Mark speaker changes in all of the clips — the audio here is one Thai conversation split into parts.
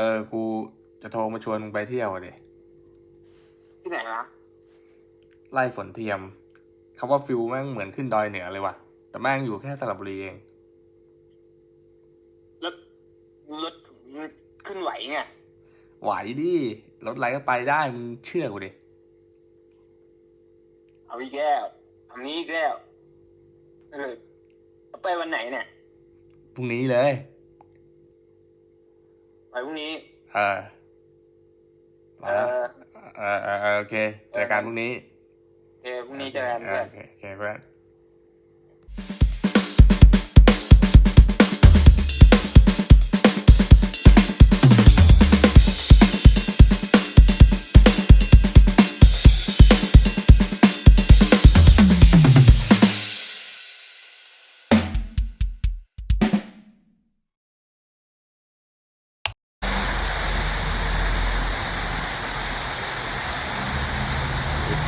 Speaker 1: เออ กูจะโทรมาชวนมึงไปเที่ยวอะดิ
Speaker 2: ที่ไหนนะ
Speaker 1: ไล่ฝนเทียมคำว่าฟิลแม่งเหมือนขึ้นดอยเหนือเลยว่ะ แต่แม่งอยู่แค่สระบุรีเอง
Speaker 2: แล้วรถขึ้นไหวไง
Speaker 1: ไหวดิรถอะไรก็ไปได้มึงเชื่อกูดิ
Speaker 2: เอาอีกแล้วทำนี้อีกแล้วเออเอาไปวันไหนเนี่ย
Speaker 1: พรุ่งนี้เลย
Speaker 2: ไป พรุ่งนี้
Speaker 1: เออ
Speaker 2: เอ
Speaker 1: มา
Speaker 2: อ
Speaker 1: เออเออเออโอเคเจอกันพรุ่งนี้
Speaker 2: โอเคพรุ่งนี้เจอกัน
Speaker 1: เอ
Speaker 2: เพื่
Speaker 1: อ
Speaker 2: อน
Speaker 1: โอเคโอเคเพื่อน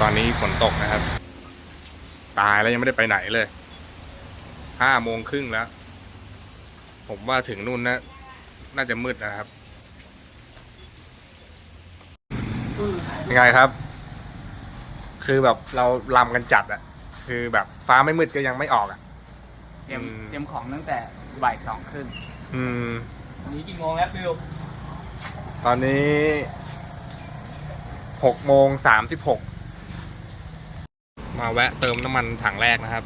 Speaker 1: ตอนนี้ฝนตกนะครับ ตายแล้วยังไม่ได้ไปไหนเลย ห้าโมงครึ่งแล้ว ผมว่าถึงนู่นนะ น่าจะมืดนะครับ ยังไงครับ คือแบบเราลำกันจัดอะคือแบบฟ้าไม่มืดก็ยังไม่ออกอะ
Speaker 3: เตรียม
Speaker 1: อืม
Speaker 3: เตรียมของตั้งแต่บ่ายสองครึ่ง
Speaker 1: อืม
Speaker 3: วันนี้กี่โมงแล้วฟิว
Speaker 1: ตอนนี้หกโมงสามสิบหก มาแวะเติมน้ำมันถังแรกนะครับ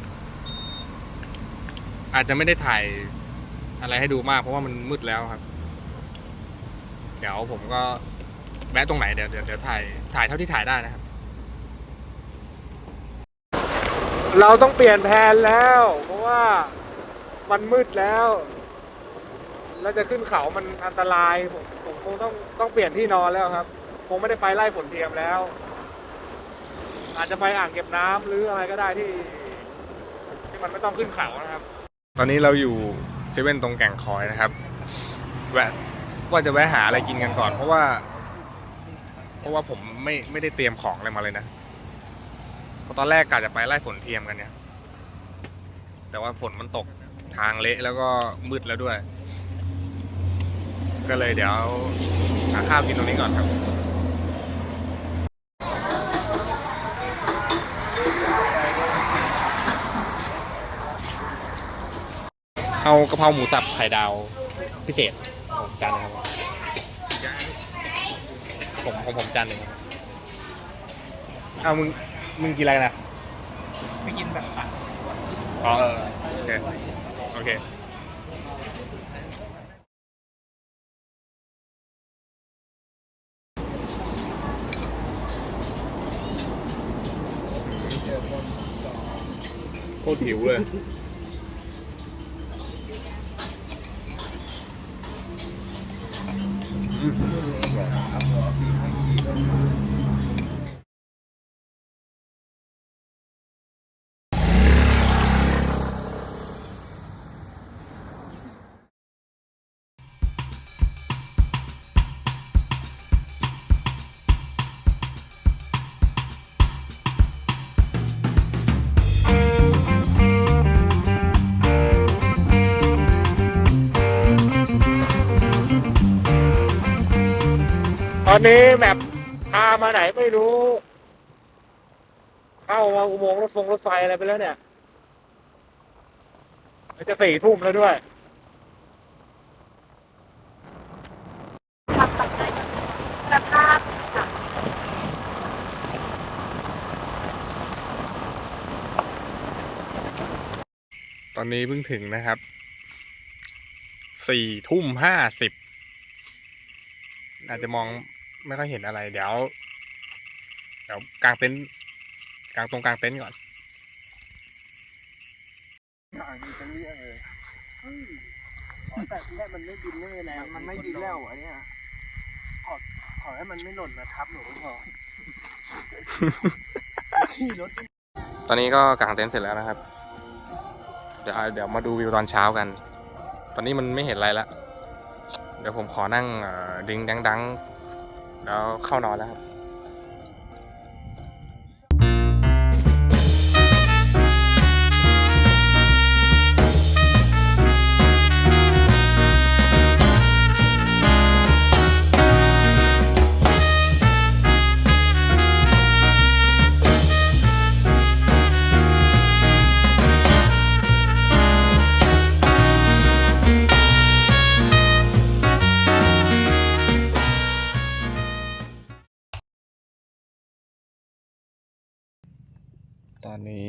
Speaker 1: อาจจะไม่ได้ถ่ายอะไรให้ดูมากเพราะว่ามันมืดแล้วครับ เดี๋ยวผมก็แวะตรงไหนเดี๋ยวเดี๋ยวเดี๋ยวถ่ายถ่ายเท่าที่ถ่ายได้นะครับ เราต้องเปลี่ยนแผนแล้ว เพราะว่ามันมืดแล้วแล้วจะขึ้นเขามันอันตรายผมผมคงต้องต้องเปลี่ยนที่นอนแล้วครับ คงไม่ได้ไปไล่ฝนเทียมแล้ว อาจจะไปอ่างเก็บน้ำหรืออะไรก็ได้ที่ ที่มันไม่ต้องขึ้นเขานะครับ ตอนนี้เราอยู่เซเว่นตรงแก่งคอยนะครับแวะว่าจะแวะหาอะไรกินกันก่อน เพราะว่า เพราะว่าผมไม่ไม่ได้เตรียมของอะไรมาเลยนะเพราะตอนแรกกะจะไปไล่ฝนเทียมกันเนี่ย แต่ว่าฝนมันตกทางเละแล้วก็มืดแล้วด้วย ก็เลยเดี๋ยวหาข้าวกินตรงนี้ก่อนครับ เอากะเพราหมูสับไข่ดาวพิเศษผมจานหนึงครับผมของผมจานหนึ่งครับเอามึงมึงกินอะไรนะ
Speaker 3: ไปกินแบบปัด
Speaker 1: อ๋อเออโอเคโอเคโคตรหิวเลย อนนี้แมปพามาไหนไม่รู้ เข้ามาอุโมงค์รถฟงรถไฟอะไรไปแล้วเนี่ยมันจะสี่ทุ่มแล้วด้วย
Speaker 4: ขับตัดได้สภาพสัตว์
Speaker 1: ตอนนี้เพิ่งถึงนะครับ สี่ทุ่มห้าสิบ อาจจะมอง ไม่ค่อยเห็นอะไร เดี๋ยว เดี๋ยวกางเต็นท์กางตรงกางเต็นท์ก่อน
Speaker 5: แต่ที่แรกมันไม่บินไม่แรงมันไม่บินแล้วอันเนี้ยขอขอให้มันไม่หล่นมาทับหนูก็พอขี่รถ
Speaker 1: ตอนนี้ก็กางเต็นท์เสร็จแล้วนะครับ เดี๋ยวเดี๋ยวมาดูวิวตอนเช้ากัน ตอนนี้มันไม่เห็นอะไรแล้วเดี๋ยวผมขอนั่งเอ่อดิ้งดังดัง แล้วเข้านอนแล้วครับ ตอนนี้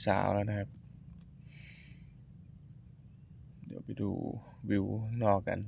Speaker 1: เช้าแล้วนะครับ เดี๋ยวไปดูวิวนอกกัน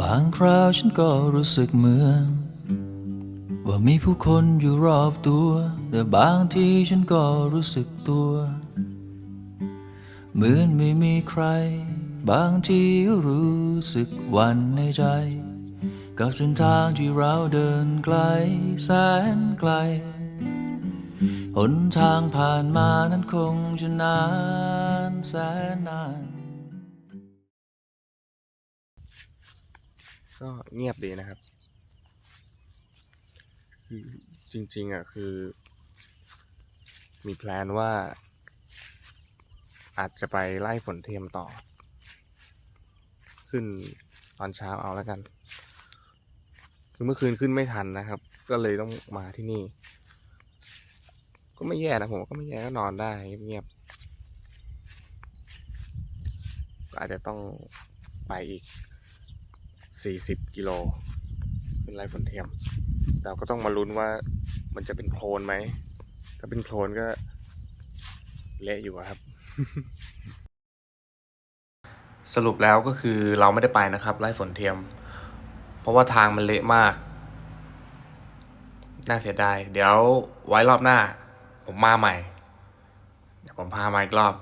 Speaker 6: บางคราวฉันก็รู้สึกเหมือน ว่ามีผู้คนอยู่รอบตัว แต่บางทีฉันก็รู้สึกตัว เหมือนไม่มีใคร บางทีก็รู้สึกวันในใจ กับเส้นทางที่เราเดินไกลแสนไกล หนทางผ่านมานั้นคงจะนานแสนนาน
Speaker 1: ก็เงียบดีนะครับ จริงๆอะคือ มีแพลนว่า อาจจะไปไล่ฝนเทียมต่อ ขึ้นตอนเช้าเอาแล้วกัน คือเมื่อคืนขึ้นไม่ทันนะครับ ก็เลยต้องมาที่นี่ ก็ไม่แย่นะผมก็ไม่แย่ก็นอนได้เงียบๆก็อาจจะต้องไปอีก 40กิโลเป็นไรฝนเทียม เราก็ต้องมาลุ้นว่ามันจะเป็นโคลนไหม ถ้าเป็นโคลนก็เละอยู่ครับ สรุปแล้วก็คือเราไม่ได้ไปนะครับ ไล่ฝนเทียม เพราะว่าทางมันเละมาก น่าเสียดาย เดี๋ยวไว้รอบหน้า ผมมาใหม่ เดี๋ยวผมพามาอีกรอบ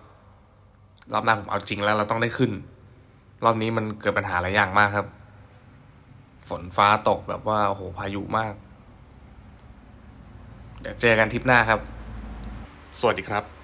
Speaker 1: รอบหน้าผมเอาจริงแล้วเราต้องได้ขึ้น รอบนี้มันเกิดปัญหาหลายอย่างมากครับ ฝนฟ้าตกแบบว่าโอ้โหพายุมาก เดี๋ยวเจอกันทริปหน้าครับ สวัสดีครับ